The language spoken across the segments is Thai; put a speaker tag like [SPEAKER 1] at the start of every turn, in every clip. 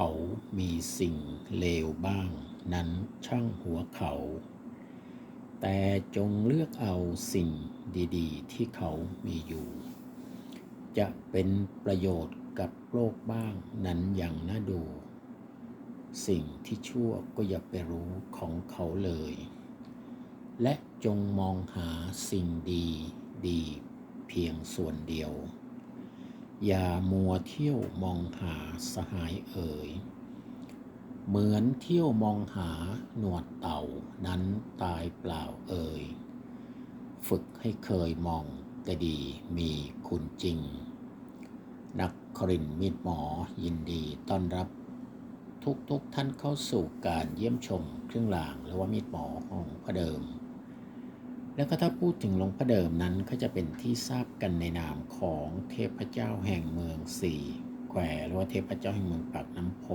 [SPEAKER 1] เขามีสิ่งเลวบ้างนั้นช่างหัวเขา แต่จงเลือกเอาสิ่งดีๆ ที่เขามีอยู่ จะเป็นประโยชน์กับโลกบ้างนั้นอย่างน่าดู สิ่งที่ชั่วก็อย่าไปรู้ของเขาเลย และจงมองหาสิ่งดีดีเพียงส่วนเดียว อย่ามัวเที่ยวมองหาสหายเอ่ยเหมือนเที่ยวมองหาหนวดเต่านั้นตายเปล่าเอ่ย ฝึกให้เคยมองแต่ดีมีคุณจริง นักครินทร์มีดหมอยินดีต้อนรับทุกๆทท่านเข้าสู่การเยี่ยมชมเครื่องรางหรือว่ามีดหมอของพระเดิม แล้วก็ถ้าพูดถึงหลวงพ่อเดิมนั้นก็จะเป็นที่ทราบกันในนามของเทพเจ้าแห่งเมืองสี่แควหรือว่าเทพเจ้าแห่งเมืองปากน้ำโพ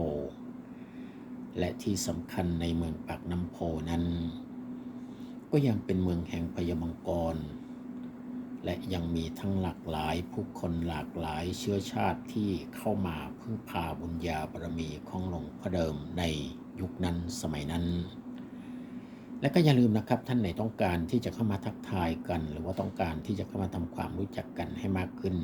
[SPEAKER 1] และที่สำคัญในเมืองปากน้ำโพนั้น ก็ยังเป็นเมืองแห่งพยามังกร และยังมีทั้งหลากหลายผู้คนหลากหลายเชื้อชาติที่เข้ามาพึ่งพาบุญญาบารมีของหลวงพ่อเดิมในยุคนั้นสมัยนั้น และก็อย่าลืมนะครับท่านไหนต้องการที่จะเข้ามาทักทายกัน หรือว่าต้องการที่จะเข้ามาทำความรู้จักกันให้มากขึ้น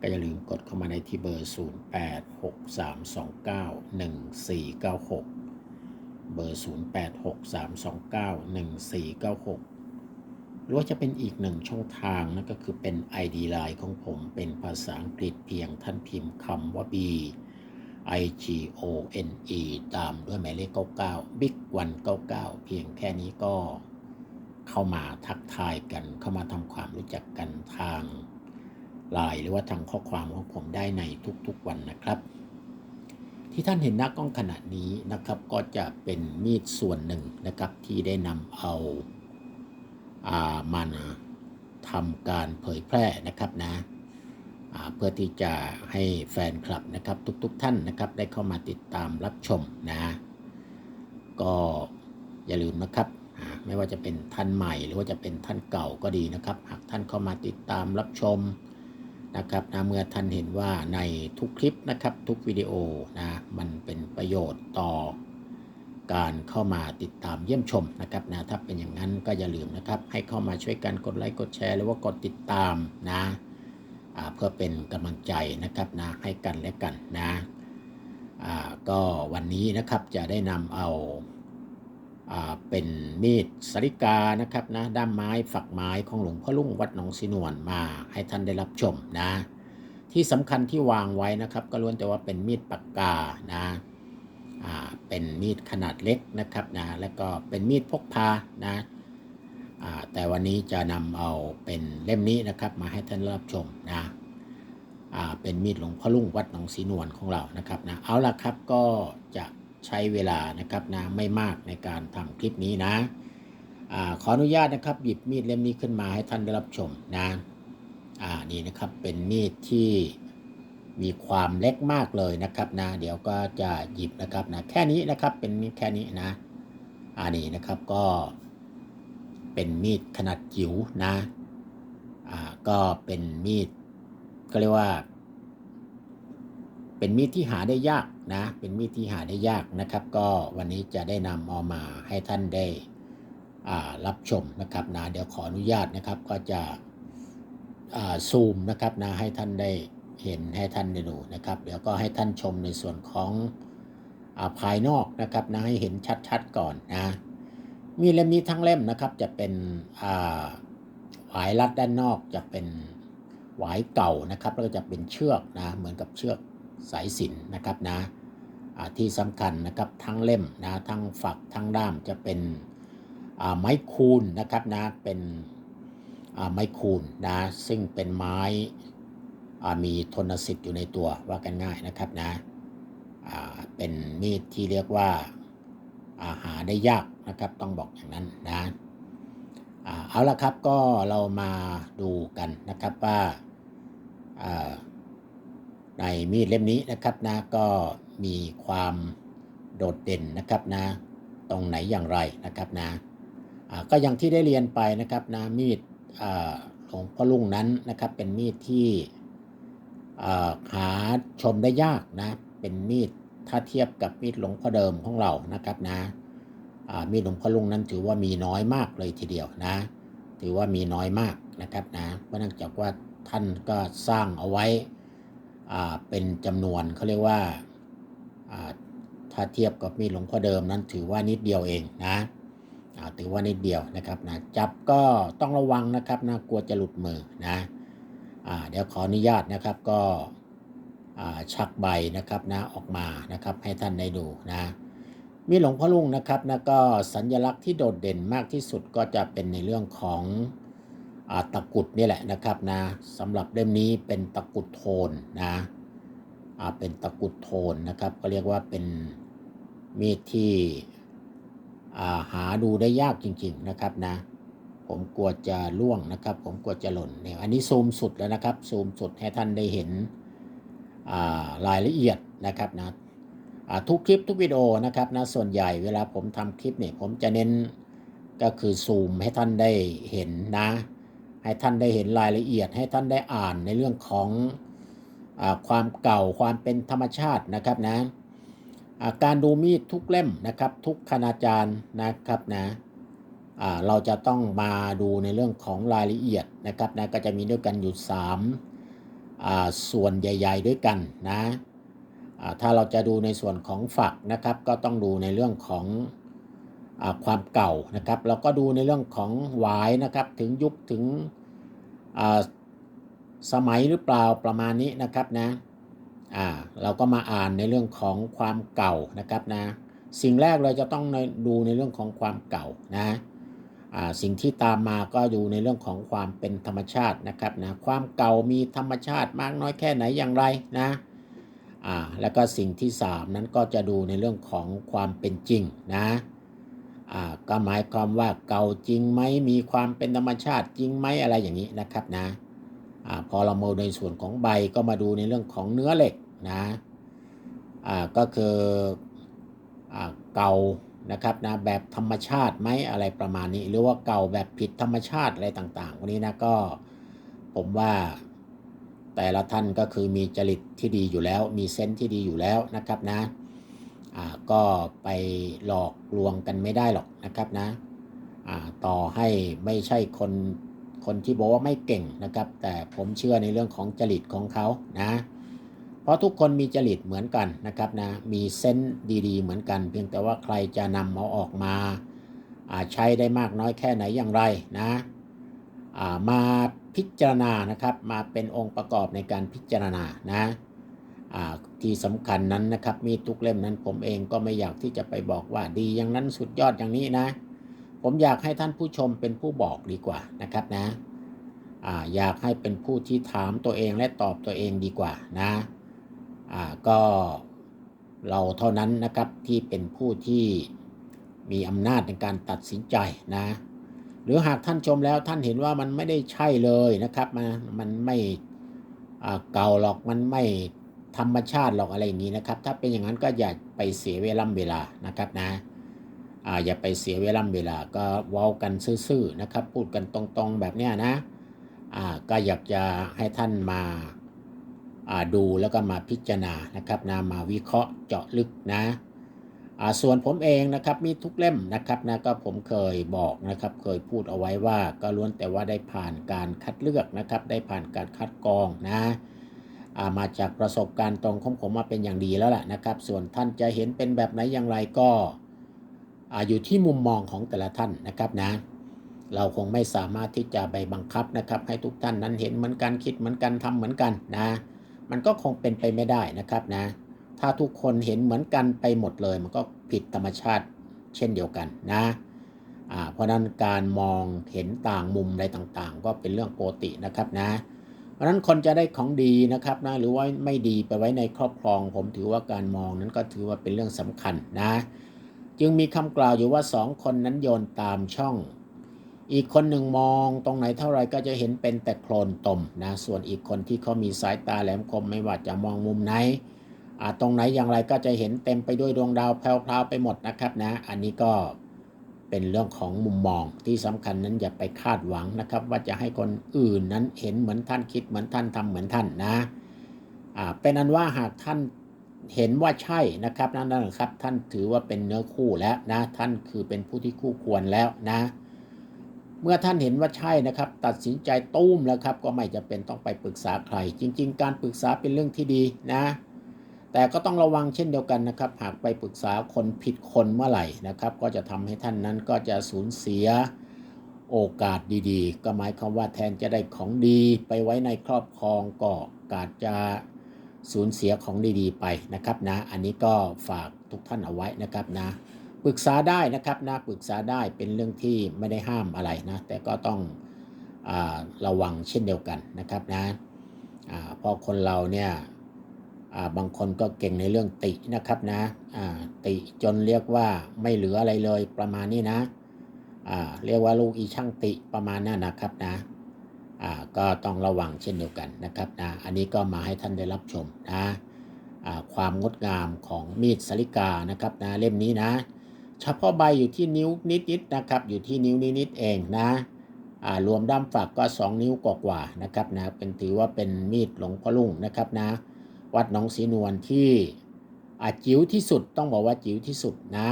[SPEAKER 1] ก็อย่าลืมกดเข้ามาในที่เบอร์ 0863291496 เบอร์ 0863291496 หรือว่าจะเป็นอีกหนึ่งช่องทางนั่นก็คือเป็น ID Line ของผมเป็นภาษาอังกฤษเพียงท่านพิมพ์คำว่า B I G O N E ตามด้วยหมายเลข 99 Big 199 เพียงแค่นี้ก็เข้ามาทักทายกัน เข้ามาทำความรู้จักกันทางไลน์หรือว่าทางข้อความของผมได้ในทุกๆวันนะครับ ที่ท่านเห็นหน้ากล้องขณะนี้นะครับ ก็จะเป็นมีดส่วนหนึ่งนะครับที่ได้นำเอาอามาทำการเผยแพร่นะครับนะ เพื่อที่จะให้แฟนคลับนะครับทุกๆทท่านนะครับได้เข้ามาติดตามรับชมนะก็อย่าลืมนะครับไม่ว่าจะเป็นท่านใหม่หรือว่าจะเป็นท่านเก่าก็ดีนะครับ หากท่านเข้ามาติดตามรับชมนะครับนะเมื่อท่านเห็นว่าในทุกคลิปนะครับทุกวิดีโอนะมันเป็นประโยชน์ต่อการเข้ามาติดตามเยี่ยมชมนะครับนะถ้าเป็นอย่างนั้นก็อย่าลืมนะครับ ให้เข้ามาช่วยกันกดไลค์กดแชร์หรือว่ากดติดตามนะ เพื่อเป็นกำลังใจนะครับนะให้กันและกันนะก็วันนี้นะครับจะได้นำเอาอาเป็นมีดสริกานะครับนะด้ามไม้ฝักไม้ของหลวงพ่อลุ่งวัดหนองสีนวลมาให้ท่านได้รับชมนะที่สำคัญที่วางไว้นะครับ ก็ล้วนแต่ว่าเป็นมีดปากกานะาเป็นมีดขนาดเล็กนะครับนะแล้วก็เป็นมีดพกพานะ แต่วันนี้จะนำเอาเป็นเล่มนี้นะครับ มาให้ท่านรับชมนะเป็นมีดหลวงพ่อลุ่งวัดหนองสีนวลของเรานะครับนะเอาละครับก็จะใช้เวลานะครับนะไม่มากในการทำคลิปนี้นะอขออนุญาตนะครับหยิบมีดเล่มนี้ขึ้นมาให้ท่านได้รับชมนะนี่นะครับเป็นมีดที่มีความเล็กมากเลยนะครับนะเดี๋ยวก็จะหยิบนะครับนะแค่นี้นะครับเป็นมีดแค่นี้นะอันนี้นะครับก็ เป็นมีดขนาดจิ๋วนะอ่าก็เป็นมีดก็เรียกว่า เป็นมีดที่หาได้ยากนะ เป็นมีดที่หาได้ยากนะครับ ก็วันนี้จะได้นำเอามาให้ท่านได้อ่ารับชมนะครับนะเดี๋ยวขออนุญาตนะครับก็จะอ่าซูมนะครับนะให้ท่านได้เห็นให้ท่านได้ดูนะครับ เดี๋ยวก็ให้ท่านชมในส่วนของอาภายนอกนะครับนะให้เห็นชัดๆก่อนนะ มีเล่มนี้ทั้งเล่มนะครับ จะเป็นหวายรัดด้านนอกจะเป็นหวายเก่านะครับแล้วก็จะเป็นเชือกนะเหมือนกับเชือกสายสินนะครับนะที่สำคัญนะครับทั้งเล่มนะทั้งฝักทั้งด้ามจะเป็นไม้คูนนะครับนะเป็นไม้คูนนะซึ่งเป็นไม้มีทนสิทธิ์อยู่ในตัวว่ากันง่ายนะครับนะเป็นมีดที่เรียกว่าาหาได้ยาก นะครับ ต้องบอกอย่างนั้นนะเอาละครับก็เรามาดูกันนะครับว่าในมีดเล่มนี้นะครับนะก็มีความโดดเด่นนะครับนะ ตรงไหนอย่างไรนะครับนะอ่าก็อย่างที่ได้เรียนไปนะครับนะมีดอ่าของพ่อลุงนั้นนะครับ เป็นมีดที่อ่าหาชมได้ยากนะ เป็นมีดถ้าเทียบกับมีดหลวงพ่อเดิมของเรานะครับนะอ่า มีดหลวงพ่อลุงนั้นถือว่ามีน้อยมากเลยทีเดียวนะ ถือว่ามีน้อยมากนะครับนะเพราะเนื่องจากว่าท่านก็สร้างเอาไว้เป็นจำนวนเขาเรียกว่าถ้าเทียบกับมีดหลวงพ่อเดิมนั้น ถือว่านิดเดียวเองนะถือว่านิดเดียวนะครับนะจับก็ต้องระวังนะครับนะกลัวจะหลุดมือนะอเดี๋ยวขออนุญาตนะครับก็ชักใบนะครับนะออกมานะครับให้ท่านได้ดูนะ มีหลวงพ่อลุงนะครับนะก็สัญลักษณ์ที่โดดเด่นมากที่สุดก็จะเป็นในเรื่องของอตะกุดนี่แหละนะครับนะสำหรับเล่มนี้เป็นตะกุดโทนนะเป็นตะกุดโทนนะครับ ก็เรียกว่าเป็นมีดที่าหาดูได้ยากจริง ๆนะครับนะ ผมกลัวจะล่วงนะครับ ผมกลัวจะหล่นเนี่ยอันนี้ซูมสุดแล้วนะครับซูมสุดให้ท่านได้เห็นารายละเอียดนะครับนะ ทุกคลิปทุกวิดีโอนะครับนะส่วนใหญ่เวลาผมทำคลิปเนี่ยผมจะเน้นก็คือซูมให้ท่านได้เห็นนะ ให้ท่านได้เห็นรายละเอียด ให้ท่านได้อ่านในเรื่องของอความเก่าความเป็นธรรมชาตินะครับนะการดูมีดทุกเล่มนะครับ ทุกคณาจารย์นะครับนะเราจะต้องมาดูในเรื่องของรายละเอียดนะครับนะก็จะมีด้วยกันอยู่3ส่วนใหญ่ ๆ ด้วยกันนะ ถ้าเราจะดูในส่วนของฝักนะครับก็ต้องดูในเรื่องของอความเก่านะครับ แล้วก็ดูในเรื่องของหวายนะครับถึงยุคถึงสมัยหรือเปล่าประมาณนี้นะครับนะอ่าเราก็มาอ่านในเรื่องของความเก่านะครับนะสิ่งแรกเราจะต้องดูในเรื่องของความเก่านะอ่าสิ่งที่ตามมาก็ดูในเรื่องของความเป็นธรรมชาตินะครับนะความเก่ามีธรรมชาติมากน้อยแค่ไหนอย่างไรนะ อ่าแล้วก็สิ่งที่ 3 นั้นก็จะดูในเรื่องของความเป็นจริงนะอ่าก็หมายความว่าเก่าจริงไหมมีความเป็นธรรมชาติจริงไหมอะไรอย่างนี้นะครับนะอ่าพอเรามาในส่วนของใบก็มาดูในเรื่องของเนื้อเหล็กนะอ่าก็คืออ่าเก่านะครับนะแบบธรรมชาติไหมอะไรประมาณนี้ หรือว่าเก่าแบบผิดธรรมชาติอะไรต่างๆ วันนี้นะก็ผมว่า แต่ละท่านก็คือมีจริตที่ดีอยู่แล้ว มีเซนส์ที่ดีอยู่แล้วนะครับนะอ่าก็ไปหลอกลวงกันไม่ได้หรอกนะครับนะอ่าต่อให้ไม่ใช่คนคนที่บอกว่าไม่เก่งนะครับ แต่ผมเชื่อในเรื่องของจริตของเขานะเพราะทุกคนมีจริตเหมือนกันนะครับนะมีเซนส์ดีๆ เหมือนกัน เพียงแต่ว่าใครจะนำเอาออกมาอ่าใช้ได้มากน้อยแค่ไหนอย่างไรนะอ่ามา พิจารณานะครับมาเป็นองค์ประกอบในการพิจารณานะที่สำคัญนั้นนะครับมีทุกเล่มนั้นผมเองก็ไม่อยากที่จะไปบอกว่าดีอย่างนั้นสุดยอดอย่างนี้นะ ผมอยากให้ท่านผู้ชมเป็นผู้บอกดีกว่านะครับนะออยากให้เป็นผู้ที่ถามตัวเองและตอบตัวเองดีกว่านะก็เราเท่านั้นนะครับที่เป็นผู้ที่มีอำนาจในการตัดสินใจนะ หรือหากท่านชมแล้วท่านเห็นว่ามันไม่ได้ใช่เลยนะครับมันมันไม่เก่าหรอกมันไม่ธรรมชาติหรอกอะไรอย่างนี้นะครับ ถ้าเป็นอย่างนั้นก็อย่าไปเสียเวลาเวลานะครับนะอ่าอย่าไปเสียเวลาเวลาก็เว้ากันซื่อๆนะครับ พูดกันตรงๆแบบเนี้ยนะอ่าก็อยากจะให้ท่านมาอ่าดูแล้วก็มาพิจารณานะครับนะมาวิเคราะห์เจาะลึกนะ ส่วนผมเองนะครับมีทุกเล่มนะครับนะก็ผมเคยบอกนะครับ เคยพูดเอาไว้ว่าก็ล้วนแต่ว่าได้ผ่านการคัดเลือกนะครับ ได้ผ่านการคัดกรองนะอ่ามาจากประสบการณ์ตรงของผมมาเป็นอย่างดีแล้วล่ะนะครับ ส่วนท่านจะเห็นเป็นแบบไหนอย่างไรก็อ่าอยู่ที่มุมมองของแต่ละท่านนะครับนะ เราคงไม่สามารถที่จะไปบังคับนะครับ ให้ทุกท่านนั้นเห็นเหมือนกันคิดเหมือนกันทำเหมือนกันนะ มันก็คงเป็นไปไม่ได้นะครับนะ ถ้าทุกคนเห็นเหมือนกันไปหมดเลย มันก็ผิดธรรมชาติเช่นเดียวกันนะเพราะนั้นการมองเห็นต่างมุมอะไรต่างๆ ก็เป็นเรื่องปกตินะครับนะ เพราะนั้นคนจะได้ของดีนะครับนะหรือว่าไม่ดีไปไว้ในครอบครอง ผมถือว่าการมองนั้นก็ถือว่าเป็นเรื่องสำคัญนะ จึงมีคำกล่าวอยู่ว่าสองคนนั้นโยนตามช่อง อีกคนหนึ่งมองตรงไหนเท่าไรก็จะเห็นเป็นแต่โคลนตมนะส่วนอีกคนที่เขามีสายตาแหลมคมไม่ว่าจะมองมุมไหน ตรงไหนอย่างไรก็จะเห็นเต็มไปด้วยดวงดาวแพรวๆไปหมดนะครับนะ อันนี้ก็เป็นเรื่องของมุมมองที่สำคัญนั้นอย่าไปคาดหวังนะครับ ว่าจะให้คนอื่นนั้นเห็นเหมือนท่านคิดเหมือนท่านทำเหมือนท่านนะอ่าเป็นอันว่าหากท่านเห็นว่าใช่นะครับนั่นนะครับ ท่านถือว่าเป็นเนื้อคู่แล้วนะ ท่านคือเป็นผู้ที่คู่ควรแล้วนะ เมื่อท่านเห็นว่าใช่นะครับ ตัดสินใจตุ้มแล้วครับ ก็ไม่จะเป็นต้องไปปรึกษาใคร จริง ๆ การปรึกษาเป็นเรื่องที่ดีนะ แต่ก็ต้องระวังเช่นเดียวกันนะครับ หากไปปรึกษาคนผิดคนเมื่อไหร่นะครับ ก็จะทำให้ท่านนั้นก็จะสูญเสียโอกาสดีๆ ก็หมายความว่าแทนจะได้ของดีไปไว้ในครอบครองก็อาจจะสูญเสียของดีๆ ไปนะครับนะ อันนี้ก็ฝากทุกท่านเอาไว้นะครับนะปรึกษาได้นะครับนะปรึกษาได้เป็นเรื่องที่ไม่ได้ห้ามอะไรนะ แต่ก็ต้องอระวังเช่นเดียวกันนะครับนะอพราะคนเราเนี่ย บางคนก็เก่งในเรื่องตินะครับนะติจนเรียกว่าไม่เหลืออะไรเลยประมาณนี้นะเรียกว่าลูกอีช่างติประมาณนั้นนะครับนะก็ต้องระวังเช่นเดียวกันนะครับนะอันนี้ก็มาให้ท่านได้รับชมนะความงดงามของมีดสลิกานะครับนะเล่มนี้นะ เฉพาะใบอยู่ที่นิ้วนิดๆนะครับ อยู่ที่นิ้วนิดๆเองนะรวมด้ามฝักก็ 2 นิ้วกว่าๆนะครับนะเป็นถือว่าเป็นมีดหลวงพ่อลุงนะครับนะ วัดหนองศรีนวลที่อาจิ๋วที่สุดต้องบอกว่าจิ๋วที่สุดนะ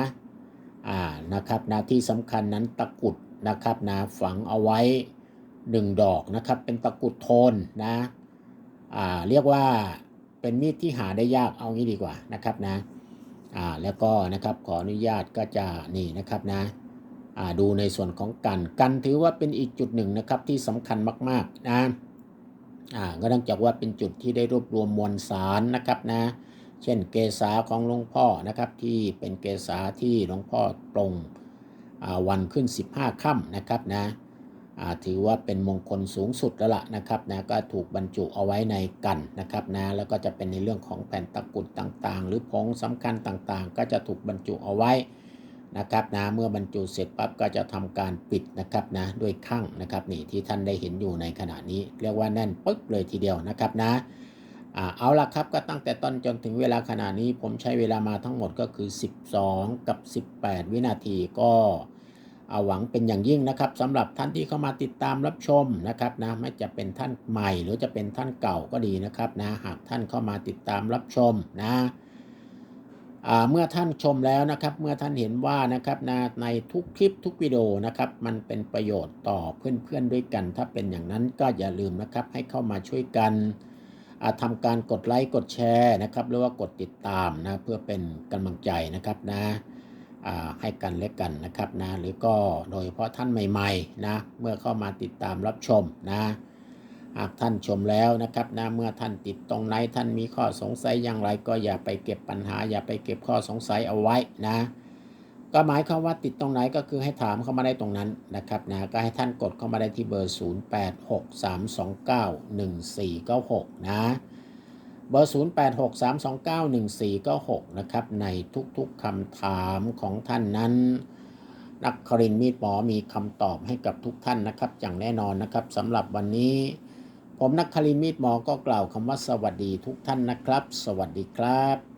[SPEAKER 1] อ่านะครับนะที่สำคัญนั้นตะกุดนะครับนะฝังเอาไว้1ดอกนะครับ เป็นตะกุดโทนนะอ่าเรียกว่าเป็นมีดที่หาได้ยากเอางี้ดีกว่านะครับนะอ่าแล้วก็นะครับขออนุญาตก็จะนี่นะครับนะอ่าดูในส่วนของกันกันถือว่าเป็นอีกจุดหนึ่งนะครับที่สำคัญมาก ๆ นะ อ่าก็เนื่องจากว่าเป็นจุดที่ได้รวบรวมมวลสารนะครับนะ เช่นเกษาของหลวงพ่อนะครับที่เป็นเกษาที่หลวงพ่อปรงอ่าวันขึ้น 15ค่ำนะครับนะอ่าถือว่าเป็นมงคลสูงสุดแล้วล่ะนะครับนะก็ถูกบรรจุเอาไว้ในกันนะครับนะแล้วก็จะเป็นในเรื่องของแผ่นตะกุดต่างๆ หรือผงสำคัญต่างๆ ก็จะถูกบรรจุเอาไว้ นะครับนะเมื่อบรรจุเสร็จปั๊บก็จะทำการปิดนะครับนะด้วยข้างนะครับนี่ที่ท่านได้เห็นอยู่ในขณะนี้ เรียกว่าแน่นปึ๊กเลยทีเดียวนะครับนะเอาละครับก็ตั้งแต่ต้นจนถึงเวลาขณะนี้ผมใช้เวลามาทั้งหมดก็คือ 12 กับ 18 วินาทีก็เอาหวังเป็นอย่างยิ่งนะครับสำหรับท่านที่เข้ามาติดตามรับชมนะครับนะไม่จะเป็นท่านใหม่หรือจะเป็นท่านเก่าก็ดีนะครับนะหากท่านเข้ามาติดตามรับชมนะ เมื่อท่านชมแล้วนะครับ เมื่อท่านเห็นว่านะครับนะในทุกคลิปทุกวิดีโอนะครับ มันเป็นประโยชน์ต่อเพื่อนๆด้วยกัน ถ้าเป็นอย่างนั้นก็อย่าลืมนะครับ ให้เข้ามาช่วยกันอ่าทำการกดไลค์กดแชร์นะครับ หรือว่ากดติดตามนะเพื่อเป็นกำลังใจนะครับนะให้กันและกันนะครับนะหรือก็โดยเฉพาะท่านใหม่ๆนะเมื่อเข้ามาติดตามรับชมนะ หากท่านชมแล้วนะครับนะเมื่อท่านติดตรงไหนท่านมีข้อสงสัยอย่างไร ก็อย่าไปเก็บปัญหา อย่าไปเก็บข้อสงสัยเอาไว้นะ ก็หมายความว่าติดตรงไหนก็คือให้ถามเข้ามาได้ตรงนั้นนะครับนะก็ให้ท่านกดเข้ามาได้ที่เบอร์ 0863291496 นะเบอร์ 0863291496 นะครับ ในทุกๆคำถามของท่านนั้น นักครินมีดหมอมีคำตอบให้กับทุกท่านนะครับ อย่างแน่นอนนะครับสำหรับวันนี้ ผมนักครินทร์มีดหมอก็กล่าวคำว่าสวัสดีทุกท่านนะครับ สวัสดีครับ